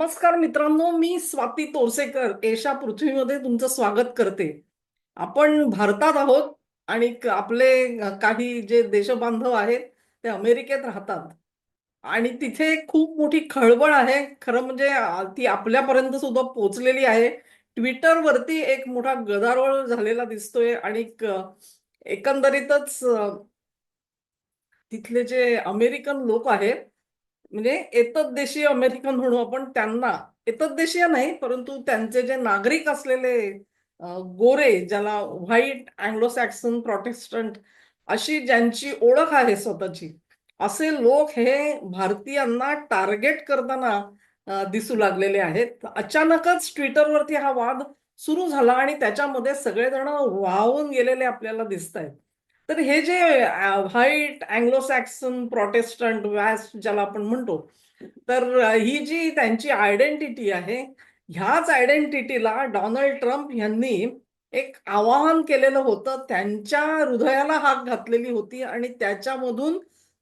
नमस्कार मित्रांनो मी स्वाती तोरसेकर. एशा पृथ्वीमध्ये तुमचं स्वागत करते. आपण भारतात आहोत आणि आपले काही जे देशबांधव आहेत ते अमेरिकेत राहतात. आणि तिथे खूप मोठी खळबळ आहे. खरं म्हणजे ती आपल्यापर्यंत सुद्धा पोहोचलेली आहे. ट्विटरवरती एक मोठा गदारोळ झालेला दिसतोय आणि एकंदरीतच तिथले जे अमेरिकन लोक आहेत म्हणजे एतद्देशीय अमेरिकन म्हणू आपण त्यांना. एतद्देशीय नाही परंतु त्यांचे जे नागरिक असलेले गोरे ज्याला व्हाईट अँग्लो सॅक्सन प्रोटेस्टंट अशी ज्यांची ओळख आहे स्वतःची असे लोक हे भारतीयांना टार्गेट करताना दिसू लागलेले आहेत. अचानकच ट्विटरवरती हा वाद सुरू झाला आणि त्याच्यामध्ये सगळेजण वाहून गेलेले आपल्याला दिसत आहेत तर हे जे व्हाईट अँग्लो सॅक्सन प्रोटेस्टंट वॅस ज्याला आपण म्हणतो तर ही जी त्यांची आयडेंटिटी आहे ह्याच आयडेंटिटीला डोनाल्ड ट्रम्प यांनी एक आवाहन केलेलं होतं. त्यांच्या हृदयाला हाक घातलेली होती आणि त्याच्यामधून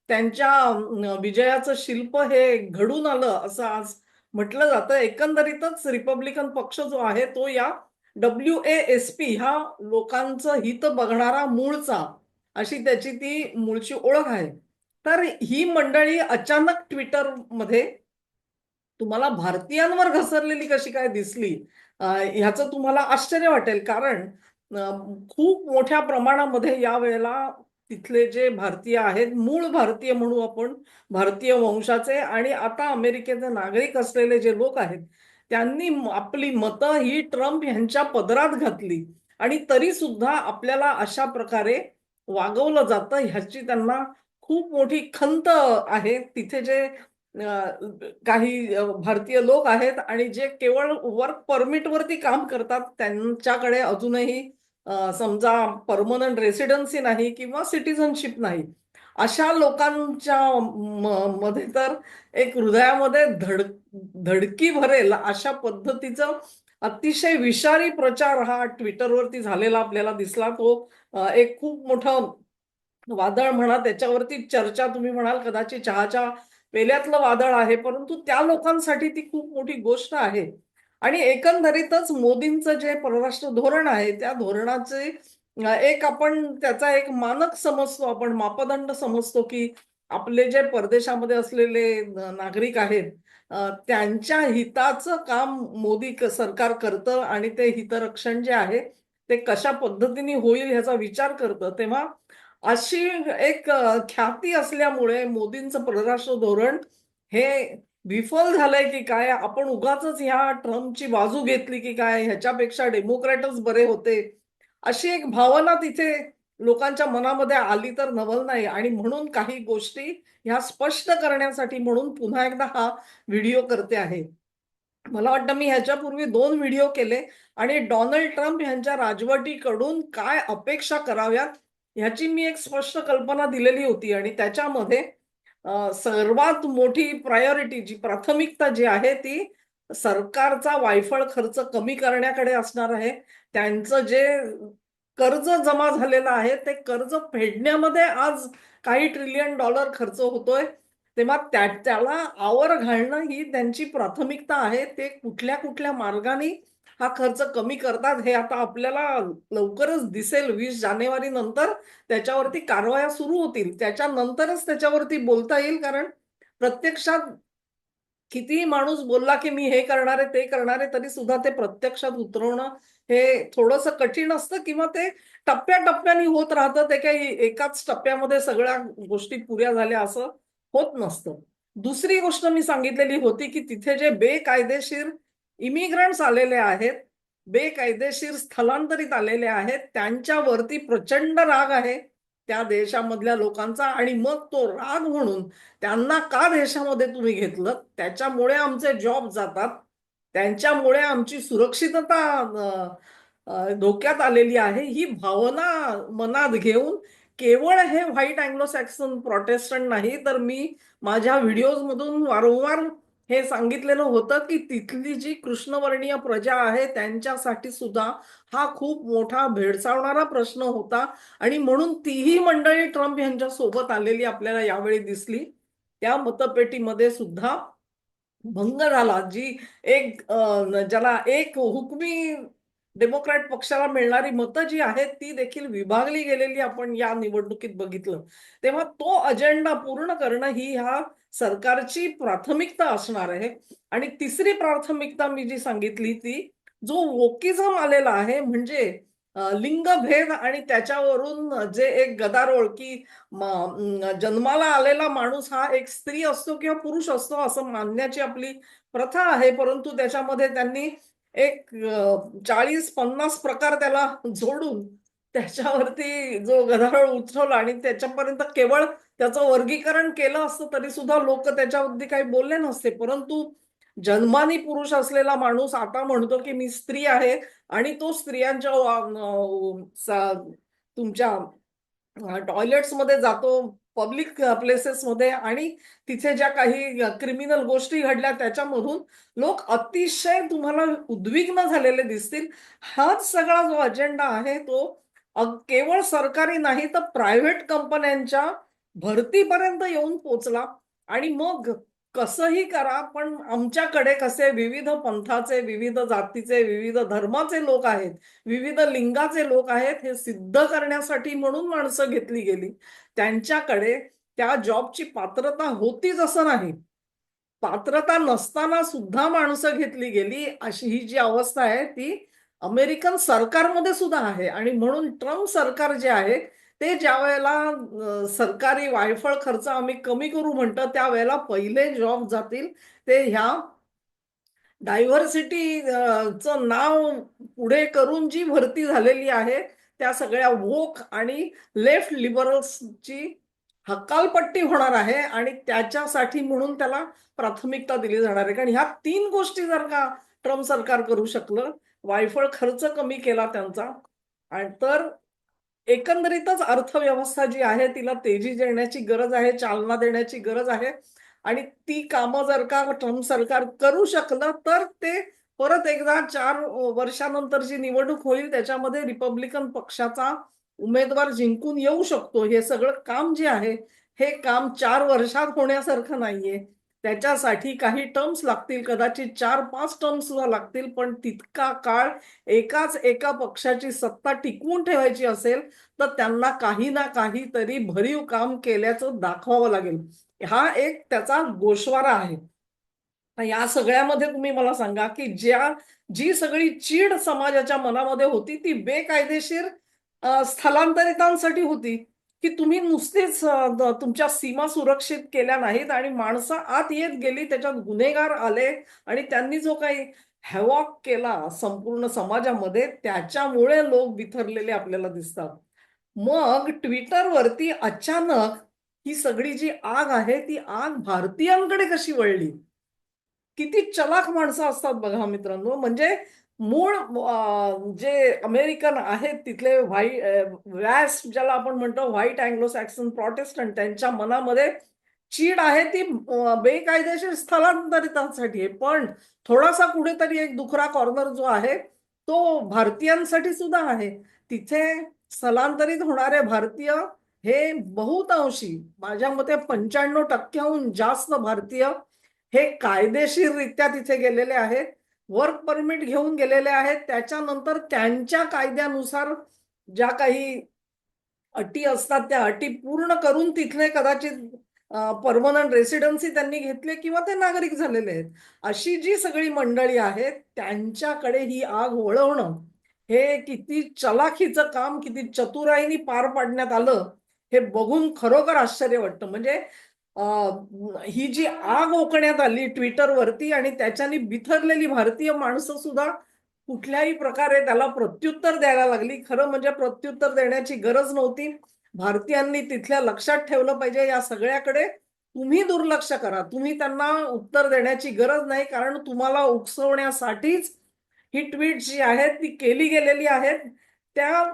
त्यांच्या विजयाचं शिल्प हे घडून आलं असं आज म्हटलं जातं. एकंदरीतच रिपब्लिकन पक्ष जो आहे तो या डब्ल्यू ए एस पी ह्या लोकांचं हित बघणारा मूळचा अशी त्याची ती मूळची ओळख आहे. तर ही मंडळी अचानक ट्विटरमध्ये तुम्हाला भारतीयांवर घसरलेली कशी काय दिसली ह्याचं तुम्हाला आश्चर्य वाटेल. कारण खूप मोठ्या प्रमाणामध्ये या वेळेला तिथले जे भारतीय आहेत मूळ भारतीय म्हणू आपण भारतीय वंशाचे आणि आता अमेरिकेचे नागरिक असलेले जे लोक आहेत त्यांनी आपली मतं ही ट्रम्प यांच्या पदरात घातली. आणि तरी सुद्धा आपल्याला अशा प्रकारे वागवलं जातं ह्याची त्यांना खूप मोठी खंत आहे. तिथे जे काही भारतीय लोक आहेत आणि जे केवळ वर्क परमिटवरती काम करतात त्यांच्याकडे अजूनही समजा परमनंट रेसिडेन्सी नाही किंवा सिटिझनशिप नाही. अशा लोकांच्या म- मध्ये तर एक हृदयामध्ये धड धडकी भरेल अशा पद्धतीचं अतिशय विषारी प्रचार हा ट्विटरवरती झालेला आपल्याला दिसला. तो एक खूप मोठं वादळ म्हणा त्याच्यावरती चर्चा तुम्ही म्हणाल कदाचित चहाच्या पेल्यातलं वादळ आहे परंतु त्या लोकांसाठी ती खूप मोठी गोष्ट आहे. आणि एकंदरीतच मोदींचं जे परराष्ट्र धोरण आहे त्या धोरणाचे एक आपण त्याचा एक मानक समजतो आपण मापदंड समजतो की आपले जे परदेशामध्ये असलेले नागरिक आहेत त्यांच्या हिताचं काम मोदी सरकार करतं आणि ते हितरक्षण जे आहे ते कशा पद्धतीने होईल ह्याचा विचार करतं तेव्हा अशी एक ख्याती असल्यामुळे मोदींचं परराष्ट्र धोरण हे विफल झालंय की काय आपण उगाच ह्या ट्रम्पची बाजू घेतली की काय ह्याच्यापेक्षा डेमोक्रॅटच बरे होते अशी एक भावना तिथे लोकांच्या मनामध्ये आली तर नवल नाही. आणि म्हणून काही गोष्टी ह्या स्पष्ट करण्यासाठी म्हणून पुन्हा एकदा हा व्हिडिओ करते आहे. मला वाटतं मी ह्याच्यापूर्वी दोन व्हिडिओ केले आणि डोनाल्ड ट्रम्प यांच्या राजवटीकडून काय अपेक्षा कराव्यात ह्याची मी एक स्पष्ट कल्पना दिलेली होती. आणि त्याच्यामध्ये सर्वात मोठी प्रायोरिटी जी प्राथमिकता जी आहे ती सरकारचा वायफळ खर्च कमी करण्याकडे असणार आहे. त्यांचं जे कर्ज जमा झालेलं आहे ते कर्ज फेडण्यामध्ये आज काही ट्रिलियन डॉलर खर्च होतोय. तेव्हा त्या त्याला आवर घालणं ही त्यांची प्राथमिकता आहे. ते कुठल्या कुठल्या मार्गाने हा खर्च कमी करतात हे आता आपल्याला लवकरच दिसेल. वीस जानेवारी नंतर त्याच्यावरती कारवाया सुरू होतील. त्याच्यानंतरच त्याच्यावरती बोलता येईल. कारण प्रत्यक्षात कितीही माणूस बोलला की मी हे करणार आहे ते करणार आहे तरी सुद्धा ते प्रत्यक्षात उतरवणं हे थोडंसं कठीण असतं किंवा ते टप्प्याटप्प्याने होत राहतं ते काही एकाच टप्प्यामध्ये सगळ्या गोष्टी पुऱ्या झाल्या असं होत नसतं. दुसरी गोष्ट मी सांगितलेली होती की तिथे जे बेकायदेशीर इमिग्रंट्स आलेले आहेत बेकायदेशीर स्थलांतरित आलेले आहेत त्यांच्यावरती प्रचंड राग आहे त्या देशामधल्या लोकांचा आणि मग तो राग म्हणून त्यांना का देशामध्ये तुम्ही घेतलं? त्याच्यामुळे आमचे जॉब जातात. त्यांच्यामुळे आमची सुरक्षितता धोक्यात आलेली आहे. ही भावना मनात घेऊन केवळ हे व्हाईट अँग्लो सॅक्सन प्रोटेस्टंट नाही तर मी माझ्या व्हिडिओज मधून वारंवार हे सांगितलेलं होतं की तिथली जी कृष्णवर्णीय प्रजा आहे त्यांच्यासाठी सुद्धा हा खूप मोठा भेडसावणारा प्रश्न होता. आणि म्हणून तीही मंडळी ट्रम्प यांच्या सोबत आलेली आपल्याला यावेळी दिसली. त्या मतपेटीमध्ये सुद्धा भंग झाला जी एक ज्याला एक हुकमी डेमोक्रॅट पक्षाला मिळणारी मतं जी आहेत ती देखील विभागली गेलेली आपण या निवडणुकीत बघितलं. तेव्हा तो अजेंडा पूर्ण करणं ही ह्या सरकारची प्राथमिकता असणार आहे. आणि तिसरी प्राथमिकता मी जी सांगितली ती जो वोकिझम आलेला आहे म्हणजे लिंगभेद आणि त्याच्यावरून जे एक गदारोळ की जन्माला आलेला माणूस हा एक स्त्री असतो किंवा पुरुष असतो असं मानण्याची आपली प्रथा आहे. परंतु त्याच्यामध्ये त्यांनी एक चाळीस पन्नास प्रकार त्याला जोडून त्याच्यावरती जो गदारोळ उठवला आणि त्याच्यापर्यंत केवळ त्याचं वर्गीकरण केलं असतं तरी सुद्धा लोक त्याच्यावरती काही बोलले नसते. परंतु जन्मानी पुरुष असलेला माणूस आता म्हणतो की मी स्त्री आहे आणि तो स्त्रियांच्या तुमच्या टॉयलेट्समध्ये जातो पब्लिक प्लेसेस मध्ये आणि तिथे ज्या काही क्रिमिनल गोष्टी घडल्या त्याच्यामधून लोक अतिशय तुम्हाला उद्विग्न झालेले दिसतील. हाच सगळा जो अजेंडा आहे तो केवळ सरकारी नाही तर प्रायव्हेट कंपन्यांच्या भरतीपर्यंत येऊन पोचला आणि मग कसंही करा पण आमच्याकडे कसे विविध पंथाचे विविध जातीचे विविध धर्माचे लोक आहेत विविध लिंगाचे लोक आहेत हे सिद्ध करण्यासाठी म्हणून माणसं घेतली गेली. त्यांच्याकडे त्या जॉबची पात्रता होतीच असं नाही. पात्रता नसताना सुद्धा माणसं घेतली गेली अशी ही जी अवस्था आहे ती अमेरिकन सरकारमध्ये सुद्धा आहे. आणि म्हणून ट्रम्प सरकार जे आहे ते ज्या वेळेला सरकारी वायफळ खर्च आम्ही कमी करू म्हणतो त्यावेळेला पहिले जॉब जातील ते ह्या डायव्हर्सिटीचं नाव पुढे करून जी भरती झालेली आहे त्या सगळ्या वोक आणि लेफ्ट लिबरल्सची हकालपट्टी होणार आहे आणि त्याच्यासाठी म्हणून त्याला प्राथमिकता दिली जाणार आहे. कारण ह्या तीन गोष्टी जर का ट्रम्प सरकार करू शकलं वायफळ खर्च कमी केला त्यांचा आणि तर एकंदरीतच अर्थव्यवस्था जी आहे तिला तेजी देण्याची गरज आहे चालना देण्याची गरज आहे. आणि ती कामं जर का ट्रम्प सरकार करू शकलं तर ते परत एकदा चार वर्षानंतर जी निवडणूक होईल त्याच्यामध्ये रिपब्लिकन पक्षाचा उमेदवार जिंकून येऊ शकतो. हे सगळं काम जे आहे हे काम चार वर्षात होण्यासारखं नाहीये. त्याच्यासाठी काही टर्म्स लागतील कदाचित चार पाच टर्म्स सुद्धा लागतील पण तितका काळ एकाच एका पक्षाची सत्ता टिकवून ठेवायची असेल तर त्यांना काही ना काहीतरी भरीव काम केल्याचं दाखवावं लागेल. हा एक त्याचा गोषवारा आहे. या सगळ्यामध्ये तुम्ही मला सांगा की ज्या जी सगळी चीड समाजाच्या मनामध्ये होती ती बेकायदेशीर स्थलांतरितांसाठी होती. की तुम्ही नुसतेच तुमच्या सीमा सुरक्षित केल्या नाहीत आणि माणसं आत येत गेली त्याच्यात गुन्हेगार आले आणि त्यांनी जो काही हॅवॉक केला संपूर्ण समाजामध्ये त्याच्यामुळे लोक बिथरलेले आपल्याला दिसतात. मग ट्विटरवरती अचानक ही सगळी जी आग आहे ती आग भारतीयांकडे कशी वळली? किती चलाख माणसं असतात बघा मित्रांनो. म्हणजे मूळ जे अमेरिकन आहेत तिथले व्हाईट व्यास ज्याला आपण म्हणतो व्हाईट अँग्लो सॅक्सन प्रोटेस्टंट त्यांच्या मनामध्ये चीड आहे ती बेकायदेशीर स्थलांतरितांसाठी आहे. पण थोडासा कुठेतरी एक दुखरा कॉर्नर जो आहे तो भारतीयांसाठी सुद्धा आहे. तिथे स्थलांतरित होणारे भारतीय हे बहुतांशी माझ्या मते पंच्याण्णव टक्क्याहून जास्त भारतीय हे कायदेशीररित्या तिथे गेलेले आहेत. वर्क परमिट घेऊन गेलेले आहेत. त्याच्यानंतर त्यांच्या कायद्यानुसार ज्या काही अटी असतात त्या अटी पूर्ण करून तिथले कदाचित परमनंट रेसिडेन्सी त्यांनी घेतले किंवा ते नागरिक झालेले आहेत. अशी जी सगळी मंडळी आहेत त्यांच्याकडे ही आग वळवणं हे किती चलाखीचं काम किती चतुराईनी पार पाडण्यात आलं हे बघून खरोखर आश्चर्य वाटतं. म्हणजे ही जी आग ओकण्यात आली ट्विटरवरती आणि त्याच्यानी बिथरलेली भारतीय माणसं सुद्धा कुठल्याही प्रकारे त्याला प्रत्युत्तर द्यायला लागली. खरं म्हणजे प्रत्युत्तर देण्याची गरज नव्हती. भारतीयांनी तिथल्या लक्षात ठेवलं पाहिजे. या सगळ्याकडे तुम्ही दुर्लक्ष करा. तुम्ही त्यांना उत्तर देण्याची गरज नाही. कारण तुम्हाला उकसवण्यासाठीच ही ट्विट जी आहेत ती केली गेलेली आहेत. त्या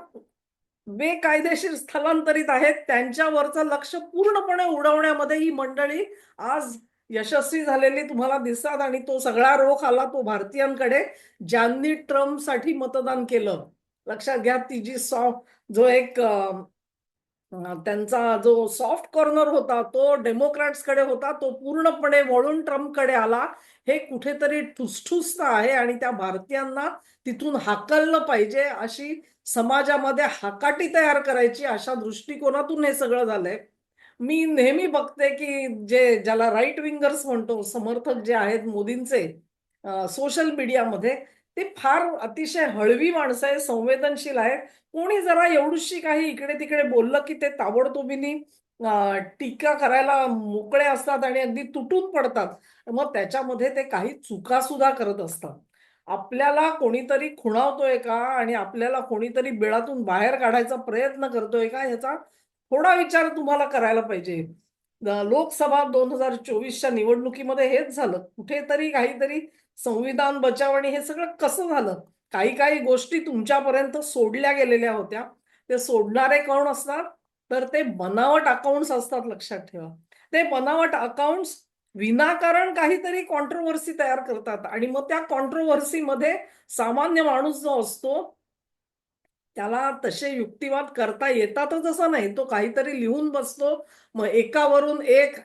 बेकायदेशीर स्थलांतरित आहेत. त्यांच्यावरचं लक्ष पूर्णपणे उडवण्यामध्ये ही मंडळी आज यशस्वी झालेली तुम्हाला दिसतात आणि तो सगळा रोख आला तो भारतीयांकडे ज्यांनी ट्रम्पसाठी मतदान केलं. लक्षात घ्या ती जी सॉफ्ट जो एक त्यांचा जो सॉफ्ट कॉर्नर होता तो डेमोक्रॅट्सकडे होता तो पूर्णपणे वळून ट्रम्पकडे आला. हे कुठेतरी ठुसठुसत आहे आणि त्या भारतीयांना तिथून हाकललं पाहिजे अशी समाजामध्ये हाकाटी तयार करायची अशा दृष्टिकोनातून हे सगळं झालंय. मी नेहमी बघते की जे ज्याला राईट विंगर्स म्हणतो समर्थक जे आहेत मोदींचे सोशल मीडियामध्ये ते फार अतिशय हळवी माणसं आहे संवेदनशील आहे कोणी जरा एवढीशी काही इकडे तिकडे बोललं की ते ताबडतोबीनी टीका करायला मोकळे असतात आणि अगदी तुटून पडतात. मग त्याच्यामध्ये ते काही चुका सुद्धा करत असतात. आपल्याला कोणीतरी खुणावतोय का? आणि आपल्याला कोणीतरी बिळातून बाहेर काढायचा प्रयत्न करतोय का? ह्याचा थोडा विचार तुम्हाला करायला पाहिजे. लोकसभा दोन हजार चोवीसच्या निवडणुकीमध्ये हेच झालं. कुठेतरी काहीतरी संविधान बचाव आणि हे सगळं कसं झालं? काही काही गोष्टी तुमच्यापर्यंत सोडल्या गेलेल्या होत्या. ते सोडणारे कोण असतात? तर ते बनावट अकाउंट्स असतात लक्षात ठेवा. ते बनावट अकाउंट्स विनाकारण काहीतरी कॉन्ट्रोवर्सी तयार करतात. आणि मग त्या कॉन्ट्रोवर्सीमध्ये सामान्य माणूस जो असतो त्याला तसे युक्तिवाद करता येतातच असं नाही. तो काहीतरी लिहून बसतो. मग एकावरून एक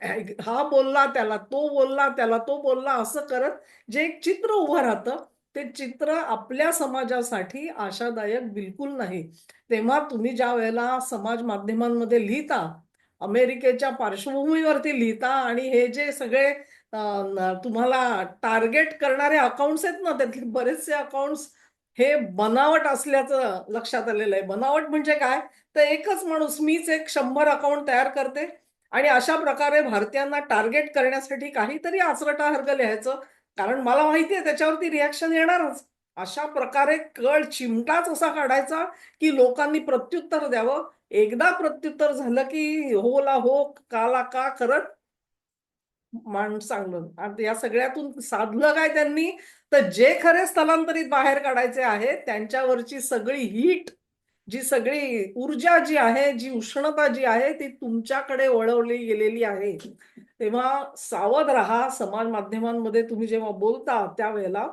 हा बोलला त्याला तो बोलला त्याला तो बोलला असं करत जे एक चित्र उभं राहतं ते चित्र आपल्या समाजासाठी आशादायक बिलकुल नाही. तेव्हा तुम्ही ज्या वेळेला समाज माध्यमांमध्ये लिहिता अमेरिकेच्या पार्श्वभूमीवरती लिहिता आणि हे जे सगळे तुम्हाला टार्गेट करणारे अकाउंट्स आहेत ना त्यातले बरेचसे अकाउंट्स हे बनावट असल्याचं लक्षात आलेलं आहे. बनावट म्हणजे काय? तर एकच माणूस मीच एक शंभर अकाउंट तयार करते आणि अशा प्रकारे भारतीयांना टार्गेट करण्यासाठी काहीतरी आचरटा हर्ग लिहायचं. कारण मला माहिती आहे त्याच्यावरती रिॲक्शन येणारच. अशा प्रकारे कळ चिमटाच असा काढायचा की लोकांनी प्रत्युत्तर द्यावं. एकदा प्रत्युत्तर झालं की होला हो काला हो, का करत माणूस चांगलं आणि या सगळ्यातून साधलं काय त्यांनी? तर जे खरे स्थलांतरित बाहेर काढायचे आहे त्यांच्यावरची सगळी हीट जी सगळी ऊर्जा जी आहे जी उष्णता जी आहे ती तुमच्याकडे वळवली गेलेली आहे. तेव्हा सावध राहा समाज माध्यमांमध्ये तुम्ही जेव्हा बोलता त्यावेळेला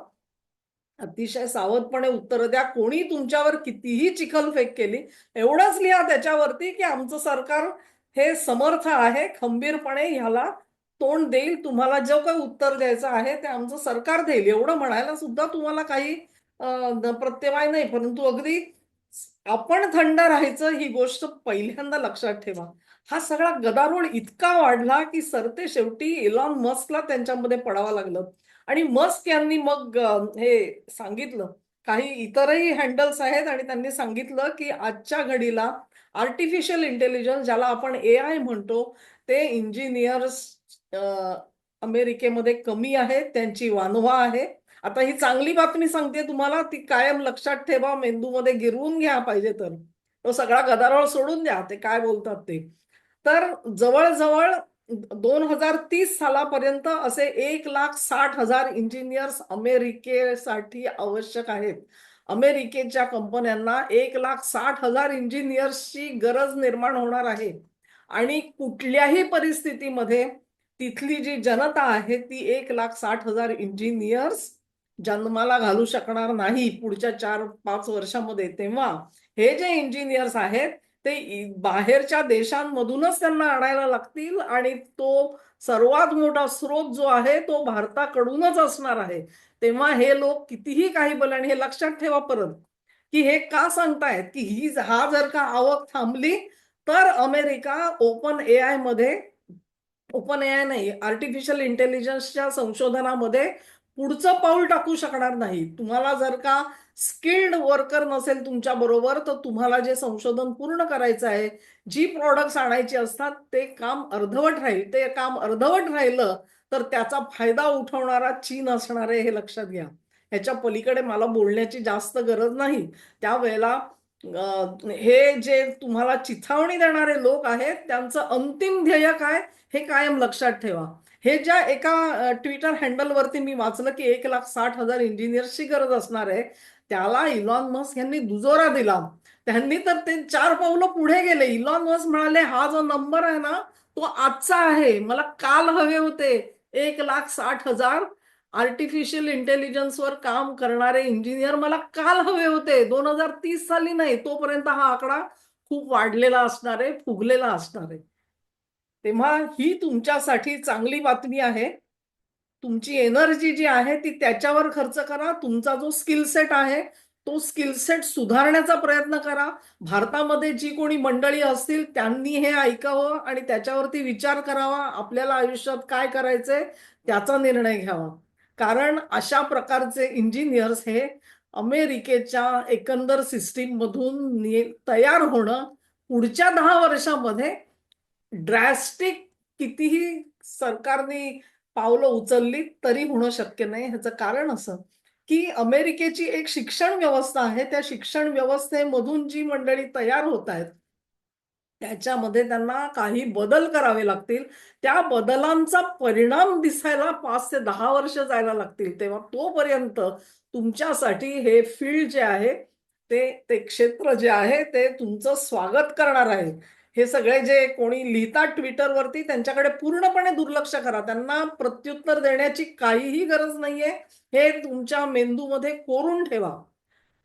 अतिशय सावधपणे उत्तर द्या. कोणी तुमच्यावर कितीही चिखलफेक केली एवढंच लिहा त्याच्यावरती की आमचं सरकार हे समर्थ आहे खंबीरपणे ह्याला तोंड देईल. तुम्हाला जो काही उत्तर द्यायचं आहे ते आमचं सरकार देईल. एवढं म्हणायला सुद्धा तुम्हाला काही प्रत्यवाय नाही. परंतु अगदी आपण थंड राहायचं ही गोष्ट पहिल्यांदा लक्षात ठेवा. हा सगळा गदारोळ इतका वाढला की सरते शेवटी इलॉन मस्कला त्यांच्यामध्ये पडावा लागलं. आणि मस्क यांनी मग हे सांगितलं. काही इतरही हँडल्स आहेत आणि त्यांनी सांगितलं की आजच्या घडीला आर्टिफिशियल इंटेलिजन्स ज्याला आपण ए आय म्हणतो ते इंजिनियर्स अमेरिकेमध्ये कमी आहेत त्यांची वानवा आहे. आता ही चांगली बातमी सांगते तुम्हाला ती कायम लक्षात ठेवा मेंदूमध्ये गिरवून घ्या पाहिजे तर. तो सगळा गदारोळ सोडून द्या ते काय बोलतात ते. तर जवळजवळ दोन हजार तीस सालापर्यंत असे एक लाख साठ हजार इंजिनियर्स अमेरिकेसाठी आवश्यक आहेत. अमेरिकेच्या कंपन्यांना एक लाख साठ हजार इंजिनियर्सची गरज निर्माण होणार आहे. आणि कुठल्याही परिस्थितीमध्ये तिथली जी जनता आहे ती एक लाख साठ हजार इंजिनियर्स जन्माला घालू शकणार नाही पुढच्या चार पाच वर्षामध्ये. तेव्हा हे जे इंजिनियर्स आहेत ते बाहेरच्या देशांमधूनच त्यांना आणायला लागतील आणि तो सर्वात मोठा स्रोत जो आहे तो भारताकडूनच असणार आहे. तेव्हा हे लोक कितीही काही बोल आणि हे लक्षात ठेवा परत की हे का सांगतायत? की ही हा जर का आवक थांबली तर अमेरिका ओपन ए आयमध्ये ओपन ए आय नाही आर्टिफिशियल इंटेलिजन्सच्या संशोधनामध्ये पुढचं पाऊल टाकू शकणार नाही. तुम्हाला जर का स्किल्ड वर्कर नसेल तुमच्या बरोबर तर तुम्हाला जे संशोधन पूर्ण करायचं आहे जी प्रॉडक्ट्स आणायची असतात ते काम अर्धवट राहील. ते काम अर्धवट राहिलं तर त्याचा फायदा उठवणारा चीन असणार आहे हे लक्षात घ्या. ह्याच्या पलीकडे मला बोलण्याची जास्त गरज नाही. त्यावेळेला हे जे तुम्हाला चिथावणी देणारे लोक आहेत त्यांचं अंतिम ध्येय काय हे कायम लक्षात ठेवा. हे ज्या एका ट्विटर हँडलवरती मी वाचलं की एक लाख साठ हजार इंजिनियर्सची गरज असणार आहे. त्याला इलॉन मस्क यांनी दुजोरा दिला. त्यांनी तर ते चार पावलं पुढे गेले. इलॉन मस्क म्हणाले हा जो नंबर आहे ना तो आजचा आहे. मला काल हवे होते. एक लाख साठ हजार. आर्टिफिशियल इंटेलिजन्सवर काम करणारे इंजिनियर मला काल हवे होते. दोन हजार तीस साली नाही तोपर्यंत हा आकडा खूप वाढलेला असणार आहे फुगलेला असणार आहे. तेव्हा ही तुमच्यासाठी चांगली बातमी आहे. तुमची एनर्जी जी आहे ती त्याच्यावर खर्च करा. तुमचा जो स्किल सेट आहे तो स्किल सेट सुधारण्याचा प्रयत्न करा. भारतामध्ये जी कोणी मंडळी असतील त्यांनी हे ऐकावं आणि त्याच्यावरती विचार करावा आपल्याला आयुष्यात काय करायचंय त्याचा निर्णय घ्यावा. कारण अशा प्रकारचे इंजिनियर्स हे अमेरिकेच्या एकंदर सिस्टीम मधून तयार होणं पुढच्या दहा वर्षामध्ये ड्रॅस्टिक कितीही सरकारने पावलं उचलली तरी होणं शक्य नाही. ह्याचं कारण असं की अमेरिकेची एक शिक्षण व्यवस्था आहे. त्या शिक्षण व्यवस्थेमधून जी मंडळी तयार होत आहेत त्याच्यामध्ये त्यांना काही बदल करावे लागतील. त्या बदलांचा परिणाम दिसायला पाच ते दहा वर्ष जायला लागतील. तेव्हा तोपर्यंत तुमच्यासाठी हे फील्ड जे आहे ते ते क्षेत्र जे आहे ते तुमचं स्वागत करणार आहे. हे सगळे जे कोणी लिहितात ट्विटरवरती त्यांच्याकडे पूर्णपणे दुर्लक्ष करा. त्यांना प्रत्युत्तर देण्याची काहीही गरज नाहीये. हे तुमच्या मेंदूमध्ये कोरून ठेवा.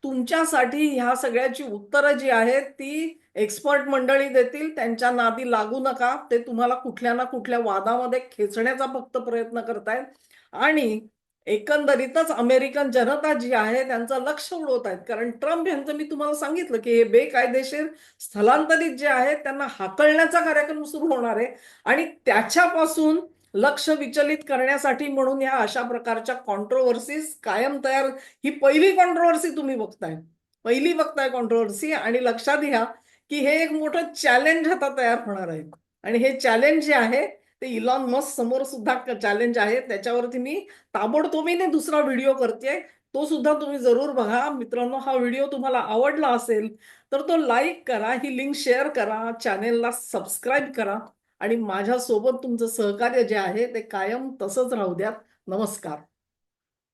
तुमच्यासाठी ह्या सगळ्याची उत्तरं जी आहेत ती एक्सपर्ट मंडळी देतील. त्यांच्या नादी लागू नका. ते तुम्हाला कुठल्या ना कुठल्या वादामध्ये खेचण्याचा फक्त प्रयत्न करतायत. आणि एकंदरीतच अमेरिकन जनता जी आहे त्यांचं लक्ष उडवत आहेत. कारण ट्रम्प यांचं मी तुम्हाला सांगितलं की हे बेकायदेशीर स्थलांतरित जे आहेत त्यांना हाकलण्याचा कार्यक्रम सुरू होणार आहे. आणि त्याच्यापासून लक्ष विचलित करण्यासाठी म्हणून या अशा प्रकारच्या कॉन्ट्रोवर्सीज कायम तयार ही पहिली कॉन्ट्रोवर्सी तुम्ही बघताय. पहिली बघताय कॉन्ट्रोवर्सी आणि लक्षात घ्या की हे एक मोठं चॅलेंज आता तयार होणार आहे. आणि हे चॅलेंज जे आहे ते इलॉन मस्क समोर सुद्धा चॅलेंज आहे. त्याच्यावरती मी ताबडतोबीने दुसरा व्हिडिओ करते तो सुद्धा तुम्ही जरूर बघा. मित्रांनो हा व्हिडिओ तुम्हाला आवडला असेल तर तो लाईक करा. ही लिंक शेअर करा. चॅनेलला सबस्क्राईब करा. आणि माझ्यासोबत तुमचं सहकार्य जे आहे ते कायम तसंच राहू द्या नमस्कार.